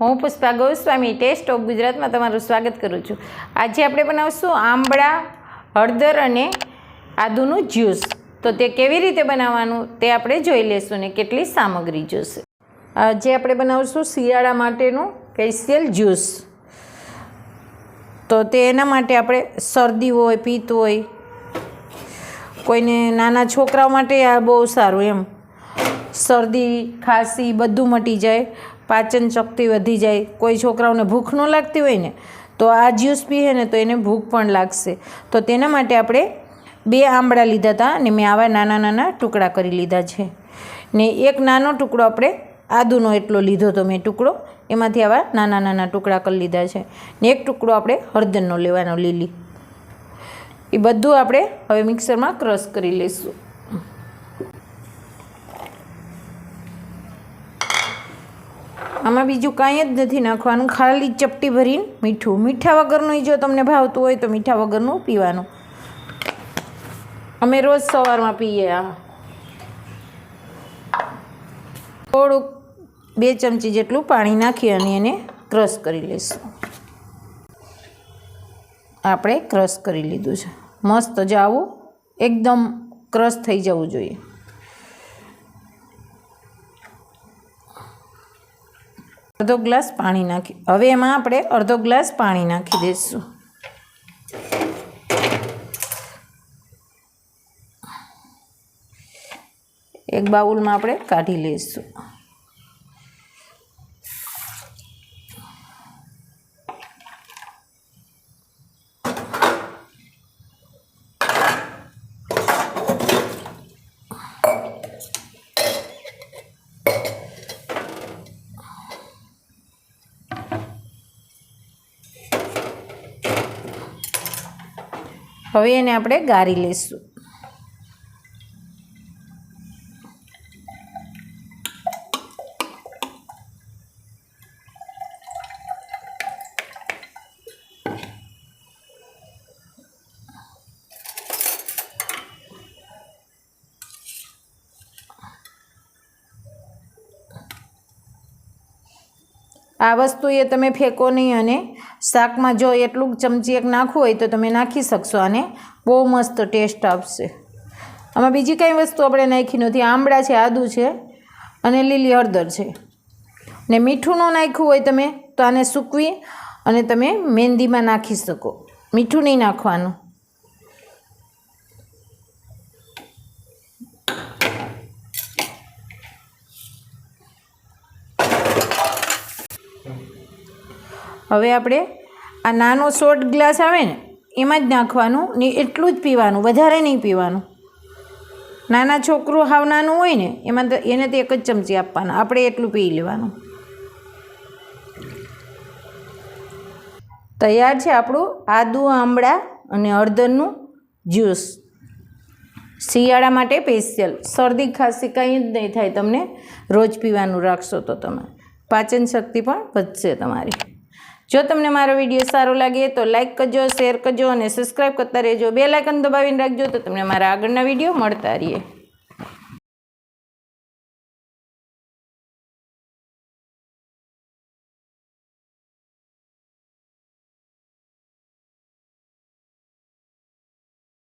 હું Pushpa Goswami test of ગુજરાતમાં તમારું સ્વાગત કરું છું. આજે આપણે બનાવશું આંબળા, હળદર અને આદુનું જ્યુસ. તો તે કેવી રીતે બનાવવાનું તે આપણે જોઈ લેશું ને કેટલી સામગ્રી જોશે. આજે આપણે બનાવશું શિયાળા માટેનું સ્પેશિયલ જ્યુસ. તો તે એના માટે આપણે શરદી હોય, પિત્ત હોય, કોઈને નાના છોકરાઓ માટે આ બહુ સારું એમ. શરદી, ખાંસી બધું મટી જાય. પાચન શક્તિ વધી જાય, કોઈ છોકરાઓને ભૂખ ન લાગતી હોય ને, તો આ જ્યુસ પીએ ને તો એને ભૂખ પણ લાગશે. તો તેના માટે આપણે બે આંબળા લીધા હતા અને મેં આવા નાના નાના ટુકડા કરી લીધા છે. ને એક નાનો ટુકડો આપણે આદુનો એટલો લીધો હતો મેં ટુકડો, એમાંથી આવા નાના નાના ટુકડા કરી લીધા છે. ને એક ટુકડો આપણે હળદરનો લેવાનો લીલી. એ બધું આપણે હવે મિક્સરમાં ક્રશ કરી લઈશું. આમાં બીજું કાંઈ જ નથી નાખવાનું. ખાલી ચપટી ભરીને મીઠું. મીઠા વગરનું જો તમને ભાવતું હોય તો મીઠા વગરનું પીવાનું. અમે રોજ સવારમાં પીએ આ. થોડુંક બે ચમચી જેટલું પાણી નાખી અને એને ક્રશ કરી લઈશું. આપણે ક્રશ કરી લીધું છે. મસ્ત જ એકદમ ક્રશ થઈ જવું જોઈએ. અડધો ગ્લાસ પાણી નાખી, હવે એમાં આપણે અડધો ગ્લાસ પાણી નાખી દઈશું. એક બાઉલમાં આપણે કાઢી લઈશું. હવે એને આપણે ગાળી લઈશું. આ વસ્તુ એ તમે ફેંકો નહીં અને શાકમાં જો એટલું ચમચી એક નાખવું હોય તો તમે નાખી શકશો અને બહુ મસ્ત ટેસ્ટ આપશે. આમાં બીજી કંઈ વસ્તુ આપણે નાખી નથી? આંબળા છે, આદુ છે અને લીલી હળદર છે. ને મીઠું ન નાખ્યું હોય તમે તો આને સૂકવી અને તમે મહેંદીમાં નાખી શકો. મીઠું નહીં નાખવાનું. હવે આપણે આ નાનો શોર્ટ ગ્લાસ આવે ને, એમાં જ નાખવાનું, ને એટલું જ પીવાનું, વધારે નહીં પીવાનું. નાના છોકરું હાવ નાનું હોય ને, એમાં તો એને તો એક જ ચમચી આપવાના, આપણે એટલું પી લેવાનું. તૈયાર છે આપણું આદુ આંબળા અને હળદરનું જ્યુસ. શિયાળા માટે સ્પેશિયલ શરદી ખાંસી કંઈ જ નહીં થાય તમને, રોજ પીવાનું રાખશો તો તમે. પાચન શક્તિ પણ વધશે તમારી. જો તમને મારો વીડિયો સારો લાગે તો લાઇક કરજો શેર કરજો અને સબસ્ક્રાઈબ કરતા રહેજો. બે લાઇકન દબાવીને રાખજો તો તમને મારા આગળના વીડિયો મળતા રહીએ.